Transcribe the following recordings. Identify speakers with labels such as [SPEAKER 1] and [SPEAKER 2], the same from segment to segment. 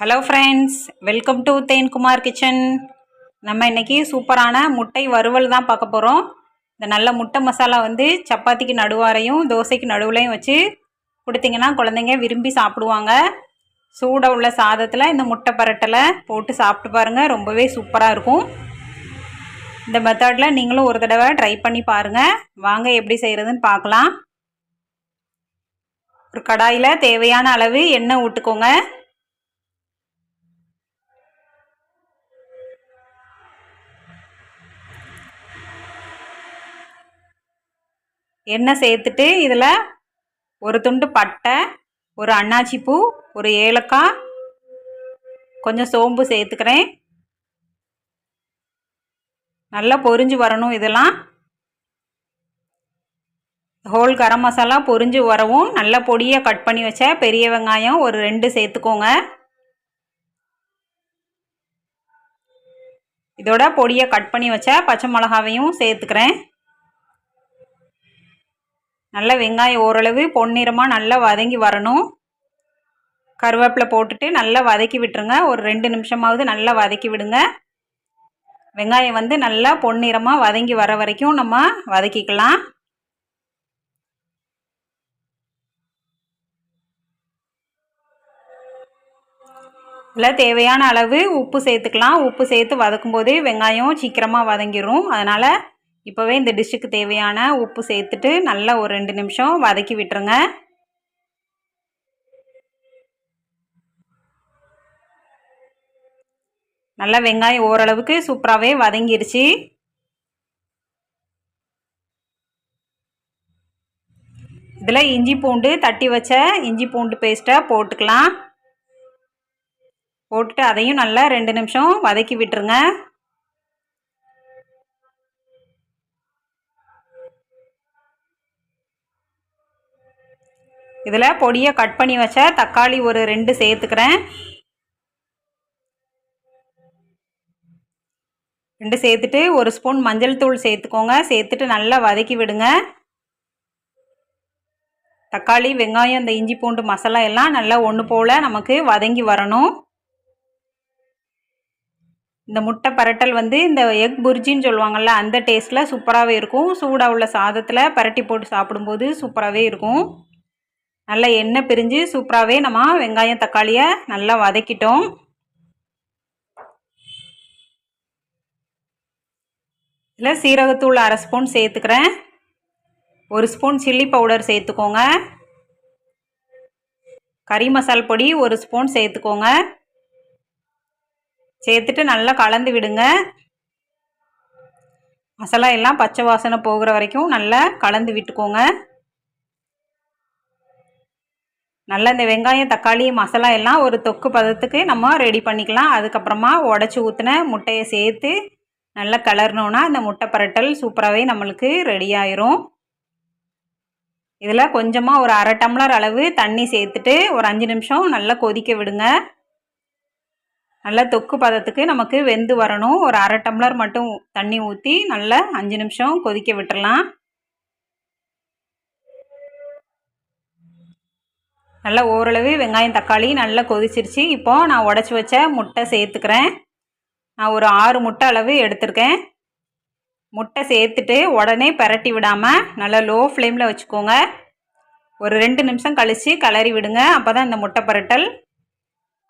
[SPEAKER 1] Hello friends welcome to Thenkumar kitchen நம்ம இன்னைக்கு சூப்பரான முட்டை வறுவல் தான் பார்க்க போகிறோம் இந்த நல்ல முட்டை மசாலா வந்து சப்பாத்திக்கு நடுவாரையும் தோசைக்கு நடுவுலையும் வச்சு கொடுத்தீங்கன்னா குழந்தைங்க விரும்பி சாப்பிடுவாங்க. சூட உள்ள சாதத்தில் இந்த முட்டை பரட்டலை போட்டு சாப்பிட்டு பாருங்கள் ரொம்பவே சூப்பராக இருக்கும். இந்த மெத்தடில் நீங்களும் ஒரு தடவை ட்ரை பண்ணி பாருங்கள் வாங்க எப்படி செய்கிறதுன்னு பார்க்கலாம். ஒரு கடாயில் தேவையான அளவு எண்ணெய் விட்டுக்கோங்க எண்ணெய் சேர்த்துட்டு இதில் ஒரு துண்டு பட்டை ஒரு அன்னாச்சி பூ ஒரு ஏலக்காய் கொஞ்சம் சோம்பு சேர்த்துக்கிறேன். நல்லா பொரிஞ்சு வரணும் இதெல்லாம். ஹோல் கரம் மசாலா பொரிஞ்சு வரவும் நல்ல பொடியை கட் பண்ணி வச்ச பெரிய வெங்காயம் ஒரு ரெண்டு சேர்த்துக்கோங்க. இதோட பொடியை கட் பண்ணி வச்ச பச்சை மிளகாவையும் சேர்த்துக்கிறேன். நல்லா வெங்காயம் ஓரளவு பொன்னிறமாக நல்லா வதங்கி வரணும். கருவேப்பிலை போட்டுட்டு நல்லா வதக்கி விட்டுருங்க. ஒரு ரெண்டு நிமிஷமாவது நல்லா வதக்கி விடுங்க. வெங்காயம் வந்து நல்லா பொன்னிறமாக வதங்கி வர வரைக்கும் நம்ம வதக்கிக்கலாம். இதில் தேவையான அளவு உப்பு சேர்த்துக்கலாம். உப்பு சேர்த்து வதக்கும்போது வெங்காயம் சீக்கிரமாக வதங்கிடும் அதனால் இப்போவே இந்த டிஷ்ஷுக்கு தேவையான உப்பு சேர்த்துட்டு நல்லா ஒரு ரெண்டு நிமிஷம் வதக்கி விட்டுருங்க. நல்லா வெங்காயம் ஓரளவுக்கு சூப்பராகவே வதங்கிருச்சு. இதில் இஞ்சி பூண்டு தட்டி வச்ச இஞ்சி பூண்டு பேஸ்ட்டை போட்டுக்கலாம். போட்டுட்டு அதையும் நல்லா ரெண்டு நிமிஷம் வதக்கி விட்டுருங்க. இதில் பொடியை கட் பண்ணி வச்ச தக்காளி ஒரு ரெண்டு சேர்த்துக்கிறேன். ரெண்டு சேர்த்துட்டு ஒரு ஸ்பூன் மஞ்சள் தூள் சேர்த்துக்கோங்க. சேர்த்துட்டு நல்லா வதக்கி விடுங்க. தக்காளி வெங்காயம் இந்த இஞ்சி பூண்டு மசாலா எல்லாம் நல்லா ஒன்று போல் நமக்கு வதங்கி வரணும். இந்த முட்டை பரட்டல் வந்து இந்த எக் புர்ஜின்னு சொல்லுவாங்கள்ல அந்த டேஸ்ட்டில் சூப்பராகவே இருக்கும். சூடாக உள்ள சாதத்தில் பரட்டி போட்டு சாப்பிடும்போது சூப்பராகவே இருக்கும். நல்லா எண்ணெய் பிரிஞ்சு சூப்பராகவே நம்ம வெங்காயம் தக்காளியை நல்லா வதக்கிட்டோம். இதில் சீரகத்தூள் அரை ஸ்பூன் சேர்த்துக்கிறேன். ஒரு ஸ்பூன் சில்லி பவுடர் சேர்த்துக்கோங்க. கறி மசால் பொடி ஒரு ஸ்பூன் சேர்த்துக்கோங்க. சேர்த்துட்டு நல்லா கலந்து விடுங்க. மசாலா எல்லாம் பச்சை வாசனை போகிற வரைக்கும் நல்லா கலந்து விட்டுக்கோங்க. நல்லா இந்த வெங்காயம் தக்காளி மசாலா எல்லாம் ஒரு தொக்கு பதத்துக்கு நம்ம ரெடி பண்ணிக்கலாம். அதுக்கப்புறமா உடச்சி ஊற்றின முட்டையை சேர்த்து நல்லா கலர்னோன்னா இந்த முட்டை பரட்டல் சூப்பராகவே நம்மளுக்கு ரெடி ஆயிரும். இதில் கொஞ்சமாக ஒரு அரை டம்ளர் அளவு தண்ணி சேர்த்துட்டு ஒரு அஞ்சு நிமிஷம் நல்லா கொதிக்க விடுங்க. நல்லா தொக்கு பதத்துக்கு நமக்கு வெந்து வரணும். ஒரு அரை டம்ளர் மட்டும் தண்ணி ஊற்றி நல்லா அஞ்சு நிமிஷம் கொதிக்க விட்டுடலாம் நல்லா ஓரளவு வெங்காயம் தக்காளி நல்லா கொதிச்சிருச்சு. இப்போது நான் உடச்சி வச்ச முட்டை சேர்த்துக்கிறேன். நான் ஒரு ஆறு முட்டை அளவு எடுத்திருக்கேன். முட்டை சேர்த்துட்டு உடனே பரட்டி விடாமல் நல்லா லோ ஃப்ளேமில் வச்சுக்கோங்க. ஒரு ரெண்டு நிமிஷம் கழித்து கிளறி விடுங்க. அப்போ தான் இந்த முட்டை பரட்டல்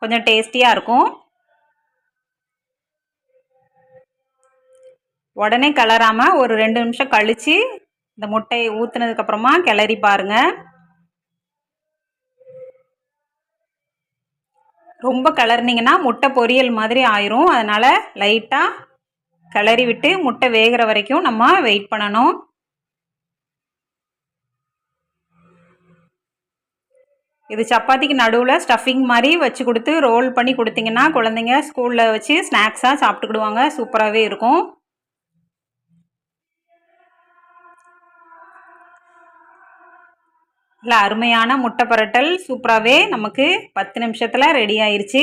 [SPEAKER 1] கொஞ்சம் டேஸ்டியாக இருக்கும். உடனே கலராமல் ஒரு ரெண்டு நிமிஷம் கழித்து இந்த முட்டையை ஊற்றுனதுக்கப்புறமா கிளறி பாருங்கள் ரொம்ப கலர்னிங்கன்னா முட்டை பொரியல் மாதிரி ஆயிரும். அதனால் லைட்டாக கிளறி விட்டு முட்டை வேகிற வரைக்கும் நம்ம வெயிட் பண்ணணும். இது சப்பாத்திக்கு நடுவில் ஸ்டஃபிங் மாதிரி வச்சு கொடுத்து ரோல் பண்ணி கொடுத்தீங்கன்னா குழந்தைங்க ஸ்கூலில் வச்சு ஸ்நாக்ஸாக சாப்பிட்டுக்கிடுவாங்க. சூப்பராகவே இருக்கும். நல்லா அருமையான முட்டை பரட்டல். சூப்பராகவே நமக்கு பத்து நிமிஷத்தில் ரெடி ஆயிடுச்சு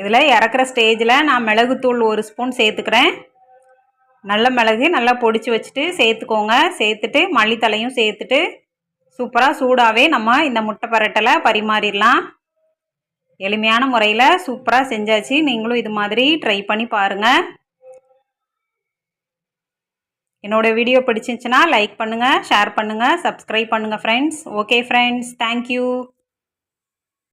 [SPEAKER 1] இதில் இறக்குற ஸ்டேஜில் நான் மிளகுத்தூள் ஒரு ஸ்பூன் சேர்த்துக்கிறேன். நல்ல மிளகு நல்லா பொடிச்சு வச்சுட்டு சேர்த்துக்கோங்க. சேர்த்துட்டு மல்லித்தலையும் சேர்த்துட்டு சூப்பராக சூடாகவே நம்ம இந்த முட்டை பரட்டலை பரிமாறிடலாம். எளிமையான முறையில் சூப்பராக செஞ்சாச்சு. நீங்களும் இது மாதிரி ட்ரை பண்ணி பாருங்கள் என்னோடய வீடியோ பிடிச்சிருந்துச்சுன்னா லைக் பண்ணுங்கள் ஷேர் பண்ணுங்கள் சப்ஸ்கிரைப் பண்ணுங்கள் ஃப்ரெண்ட்ஸ் ஓகே ஃப்ரெண்ட்ஸ் தேங்க்யூ